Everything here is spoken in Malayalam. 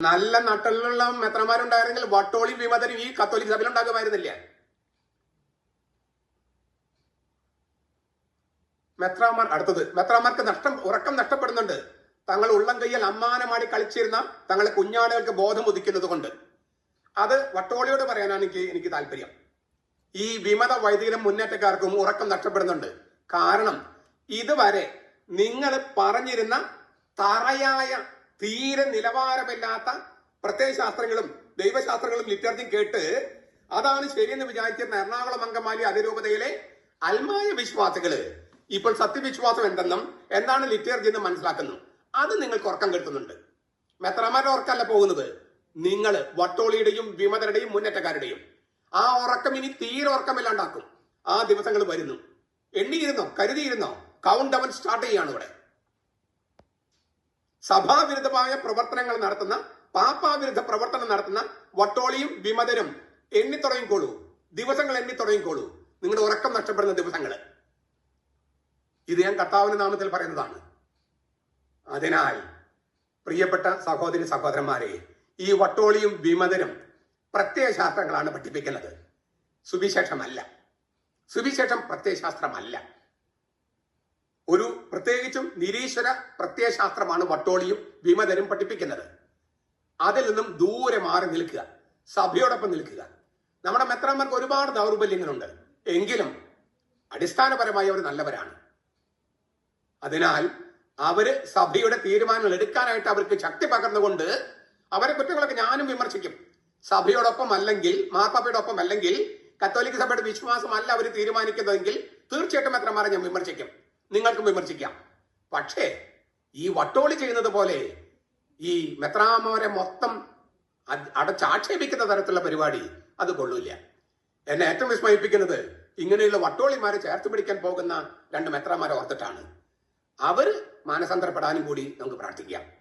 നല്ല നട്ടലിലുള്ള മെത്രന്മാരുണ്ടായിരുന്നെങ്കിൽ വട്ടോളി വിമതരും ഈ കത്തോലിക് സഭയിൽ ഉണ്ടാകുമായിരുന്നില്ല? മെത്രാമാർ അടുത്തത്. മെത്രാമാർക്ക് നഷ്ടം ഉറക്കം നഷ്ടപ്പെടുന്നുണ്ട്. തങ്ങൾ ഉള്ളം കയ്യിൽ അമ്മാനമാടി കളിച്ചിരുന്ന തങ്ങളെ കുഞ്ഞാടുകൾക്ക് ബോധം ഉദിക്കുന്നത് കൊണ്ട്. അത് വട്ടോളിയോട് പറയാനാണ് എനിക്ക് എനിക്ക് താല്പര്യം. ഈ വിമത വൈദികര മുന്നേറ്റക്കാർക്കും ഉറക്കം നഷ്ടപ്പെടുന്നുണ്ട്. കാരണം ഇതുവരെ നിങ്ങൾ പറഞ്ഞിരുന്ന തറയായ തീരെ നിലവാരമില്ലാത്ത പ്രത്യയശാസ്ത്രങ്ങളും ദൈവശാസ്ത്രങ്ങളും ലിറ്റർജിയും കേട്ട് അതാണ് ശരിയെന്ന് വിചാരിച്ചിരുന്ന എറണാകുളം അങ്കമാലി അതിരൂപതയിലെ അൽമായ വിശ്വാസികൾ. ഇപ്പോൾ സത്യവിശ്വാസം എന്തെന്നും എന്താണ് ലിറ്റർജി എന്ന് മനസ്സിലാക്കുന്നു. അത് നിങ്ങൾക്ക് ഉറക്കം കിട്ടുന്നുണ്ട് മെത്രമാരുടെ ഉറക്കല്ല പോകുന്നത്. നിങ്ങൾ വട്ടോളിയുടെയും വിമതരുടെയും മുന്നേറ്റക്കാരുടെയും. ആ ഉറക്കം ഇനി തീരെ ഉറക്കമില്ലാണ്ടാക്കും. ആ ദിവസങ്ങൾ വരുന്നു. എണ്ണിയിരുന്നോ? കരുതിയിരുന്നോ? കൗണ്ട് ഡൗൺ സ്റ്റാർട്ട് ചെയ്യാണ് ഇവിടെ. സഭാവിരുദ്ധമായ പ്രവർത്തനങ്ങൾ നടത്തുന്ന പാപ്പാവിരുദ്ധ പ്രവർത്തനം നടത്തുന്ന വട്ടോളിയും വിമതരും എണ്ണിത്തുടങ്ങിക്കോളൂ ദിവസങ്ങൾ എണ്ണിത്തുടങ്ങിക്കോളൂ നിങ്ങളുടെ ഉറക്കം നഷ്ടപ്പെടുന്ന ദിവസങ്ങൾ. ഇത് ഞാൻ കർത്താവിന്റെ നാമത്തിൽ പറയുന്നതാണ്. അതിനാൽ പ്രിയപ്പെട്ട സഹോദരി സഹോദരന്മാരെ ഈ വട്ടോളിയും വിമതരും പ്രത്യയശാസ്ത്രങ്ങളാണ് പഠിപ്പിക്കുന്നത്. സുവിശേഷമല്ല. സുവിശേഷം പ്രത്യയശാസ്ത്രമല്ല. ഒരു പ്രത്യേകിച്ചും നിരീശ്വര പ്രത്യയശാസ്ത്രമാണ് വട്ടോളിയും വിമതരും പഠിപ്പിക്കുന്നത്. അതിൽ നിന്നും ദൂരെ മാറി നിൽക്കുക സഭയോടൊപ്പം നിൽക്കുക. നമ്മുടെ മെത്രാന്മാർക്ക് ഒരുപാട് ദൗർബല്യങ്ങളുണ്ട്. എങ്കിലും അടിസ്ഥാനപരമായി അവർ നല്ലവരാണ്. അതിനാൽ അവർ സഭയുടെ തീരുമാനങ്ങൾ എടുക്കാനായിട്ട് അവർക്ക് ശക്തി പകർന്നുകൊണ്ട് അവരെ കുറ്റങ്ങളൊക്കെ ഞാനും വിമർശിക്കും. സഭയോടൊപ്പം അല്ലെങ്കിൽ മാർപ്പാപ്പയോടൊപ്പം അല്ലെങ്കിൽ കത്തോലിക്ക സഭയുടെ വിശ്വാസമല്ല അവർ തീരുമാനിക്കുന്നതെങ്കിൽ തീർച്ചയായിട്ടും എത്രമാരെ ഞാൻ വിമർശിക്കും. നിങ്ങൾക്കും വിമർശിക്കാം. പക്ഷേ ഈ വട്ടോളി ചെയ്യുന്നത് പോലെ ഈ മെത്രാമാരെ മൊത്തം അടച്ചാക്ഷേപിക്കുന്ന തരത്തിലുള്ള പരിപാടി അത് കൊള്ളൂല എന്നെ ഏറ്റവും വിസ്മയിപ്പിക്കുന്നത് ഇങ്ങനെയുള്ള വട്ടോളിമാരെ ചേർത്ത് പിടിക്കാൻ പോകുന്ന രണ്ട് മെത്രാമാരെ ഓർത്തിട്ടാണ്. അവർ മാനസാന്തരപ്പെടാനും കൂടി നമുക്ക് പ്രാർത്ഥിക്കാം.